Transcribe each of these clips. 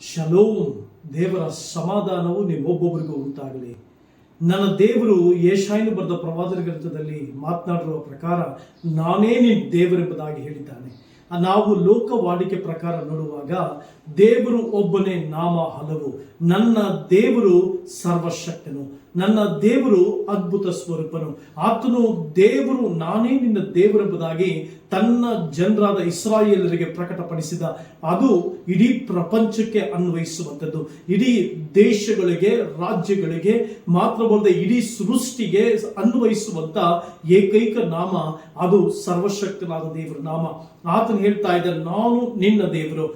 Shalom, ದೇವರ ಸಮಾಧಾನವು ನಿಮ್ಮೊಬ್ಬೊಬ್ಬರಿಗೂ ಉಂಟಾಗಲಿ. ನನ್ನ ದೇವರು ಯೇಷಾಯನು ಬರೆದ ಪ್ರವಾದನ ಗ್ರಂಥದಲ್ಲಿ ಮಾತನಾಡಿರುವ ಪ್ರಕಾರ ನಾನೇ ನಿನ್ನ ದೇವರೆಂಬುದಾಗಿ ಹೇಳಿದ್ದಾನೆ. ನಾವು ಲೋಕವಾಡಿಕೆ ಪ್ರಕಾರ ನೋಡುವಾಗ ದೇವರು ಒಬ್ಬನೇ ನಾಮ ಹಲವು. ನನ್ನ ದೇವರು ಸರ್ವಶಕ್ತನು. ನನ್ನ ದೇವರು ಅದ್ಭುತ ಸ್ವರೂಪನು. ಆತನು ದೇವರು ನಾನೇ ನಿನ್ನ ದೇವರೆಂಬುದಾಗಿ ತನ್ನ ಜನರಾದ ಇಸ್ರಾಯೇಲರಿಗೆ ಪ್ರಕಟಪಡಿಸಿದ. ಅದು ಇಡೀ ಪ್ರಪಂಚಕ್ಕೆ ಅನ್ವಯಿಸುವಂಥದ್ದು. ಇಡೀ ದೇಶಗಳಿಗೆ, ರಾಜ್ಯಗಳಿಗೆ, ಮಾತ್ರವಲ್ಲದೆ ಇಡೀ ಸೃಷ್ಟಿಗೆ ಅನ್ವಯಿಸುವಂತ ಏಕೈಕ ನಾಮ ಅದು ಸರ್ವಶಕ್ತನಾದ ದೇವರ ನಾಮ. ಆತನು ಹೇಳ್ತಾ ಇದ್ದ ನಾನು ನಿನ್ನ ದೇವರು.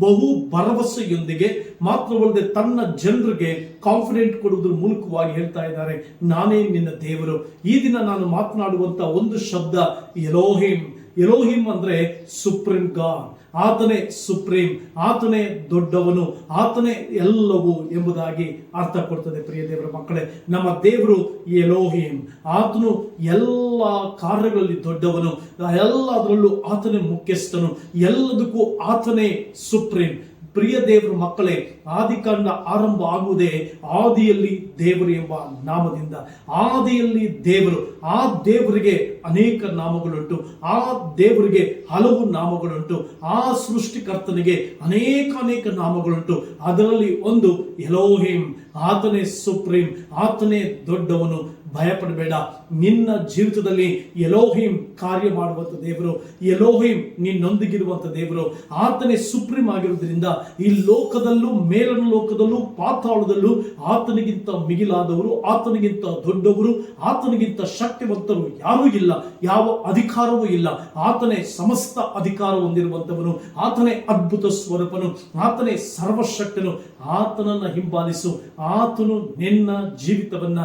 ಬಹು ಭರವಸೆಯೊಂದಿಗೆ, ಮಾತ್ರವಲ್ಲದೆ ತನ್ನ ಜನರಿಗೆ ಕಾನ್ಫಿಡೆಂಟ್ ಕೊಡುವುದರ ಮೂಲಕವಾಗಿ ಹೇಳ್ತಾ ಇದ್ದಾರೆ, ನಾನೇ ನಿನ್ನ ದೇವರು. ಈ ದಿನ ನಾನು ಮಾತನಾಡುವಂತ ಒಂದು ಶಬ್ದ ಎಲೋಹಿಮ್ ಎಲೋಹಿಮ್ ಅಂದ್ರೆ ಸುಪ್ರೀಂ ಗಾಡ್. ಆತನೇ ಸುಪ್ರೀಂ, ಆತನೇ ದೊಡ್ಡವನು, ಆತನೇ ಎಲ್ಲವೂ ಎಂಬುದಾಗಿ ಅರ್ಥ ಕೊಡ್ತದೆ ಪ್ರಿಯ ದೇವರ ಮಕ್ಕಳೇ. ನಮ್ಮ ದೇವರು ಎಲೋಹಿಮ್. ಆತನು ಎಲ್ಲ ಕಾರ್ಯಗಳಲ್ಲಿ ದೊಡ್ಡವನು, ಎಲ್ಲದರಲ್ಲೂ ಆತನೇ ಮುಖ್ಯಸ್ಥನು, ಎಲ್ಲದಕ್ಕೂ ಆತನೇ ಸುಪ್ರೀಂ. ಪ್ರಿಯ ದೇವರ ಮಕ್ಕಳೇ ಆದಿಕಾಂಡ ಆರಂಭ ಆಗುವುದೇ ಆದಿಯಲ್ಲಿ ದೇವರು ಎಂಬ ನಾಮದಿಂದ. ಆದಿಯಲ್ಲಿ ದೇವರು, ಆ ದೇವರಿಗೆ ಅನೇಕ ನಾಮಗಳುಂಟು. ಆ ದೇವರಿಗೆ ಹಲವು ನಾಮಗಳುಂಟು. ಆ ಸೃಷ್ಟಿಕರ್ತನಿಗೆ ಅನೇಕ ಅನೇಕ ನಾಮಗಳುಂಟು. ಅದರಲ್ಲಿ ಒಂದು ಎಲೋಹಿಂ, ಆತನೇ ಸುಪ್ರೀಂ, ಆತನೇ ದೊಡ್ಡವನು ಭಯಪಡಬೇಡ. ನಿನ್ನ ಜೀವಿತದಲ್ಲಿ ಎಲೋಹಿಂ ಕಾರ್ಯ ಮಾಡುವಂಥ ದೇವರು ಎಲೋಹಿಂ ನಿನ್ನೊಂದಿಗಿರುವಂಥ ದೇವರು. ಆತನೇ ಸುಪ್ರೀಂ ಆಗಿರುವುದರಿಂದ ಈ ಲೋಕದಲ್ಲೂ ಮೇಲನ ಲೋಕದಲ್ಲೂ, ಪಾತಾಳದಲ್ಲೂ ಆತನಿಗಿಂತ ಮಿಗಿಲಾದವರು, ಆತನಿಗಿಂತ ದೊಡ್ಡವರು, ಆತನಿಗಿಂತ ಶಕ್ತಿವಂತರು ಯಾರೂ ಇಲ್ಲ, ಯಾವ ಅಧಿಕಾರವೂ ಇಲ್ಲ. ಆತನೇ ಸಮಸ್ತ ಅಧಿಕಾರ ಹೊಂದಿರುವಂಥವನು ಆತನೇ ಅದ್ಭುತ ಸ್ವರೂಪನು, ಆತನೇ ಸರ್ವಶಕ್ತನು. ಆತನನ್ನ ಹಿಂಬಾಲಿಸು. ಆತನು ನಿನ್ನ ಜೀವಿತವನ್ನ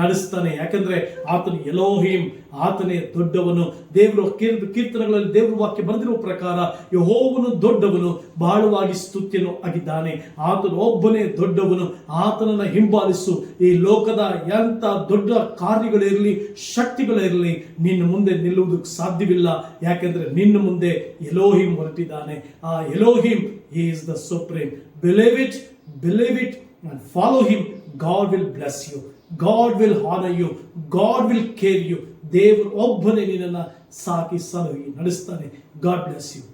ನಡೆಸ್ತಾನೆ. ಯಾಕಂದ್ರೆ ಆತನು ಎಲೋಹಿಂ ಆತನೇ ದೊಡ್ಡವನು. ದೇವರು ಕೀರ್ತ ಕೀರ್ತನೆಗಳಲ್ಲಿ ದೇವರ ವಾಕ್ಯ ಬಂದಿರುವ ಪ್ರಕಾರ ಯಹೋವನು ದೊಡ್ಡವನು ಬಹಳವಾಗಿ ಸ್ತುತ್ಯನು ಆಗಿದ್ದಾನೆ. ಆತನು ಒಬ್ಬನೇ ದೊಡ್ಡವನು. ಆತನನ್ನ ಹಿಂಬಾಲಿಸು. ಈ ಲೋಕದ ಎಂತ ದೊಡ್ಡ ಕಾರ್ಯಗಳಿರಲಿ, ಶಕ್ತಿಗಳಿರಲಿ, ನಿನ್ನ ಮುಂದೆ ನಿಲ್ಲುವುದಕ್ಕೆ ಸಾಧ್ಯವಿಲ್ಲ. ಯಾಕೆಂದ್ರೆ ನಿನ್ನ ಮುಂದೆ ಎಲೋಹಿಂ ಹೊರಟಿದ್ದಾನೆ. ಆ Elohim is the supreme believe it believe it and follow him. God will bless you. God will honour you God will care you ದೇವರು ಒಬ್ಬನೇ ನೀನನ್ನ ಸಾಕಿ ಸಲಹಿ ನಡೆಸ್ತಾನೆ. God bless you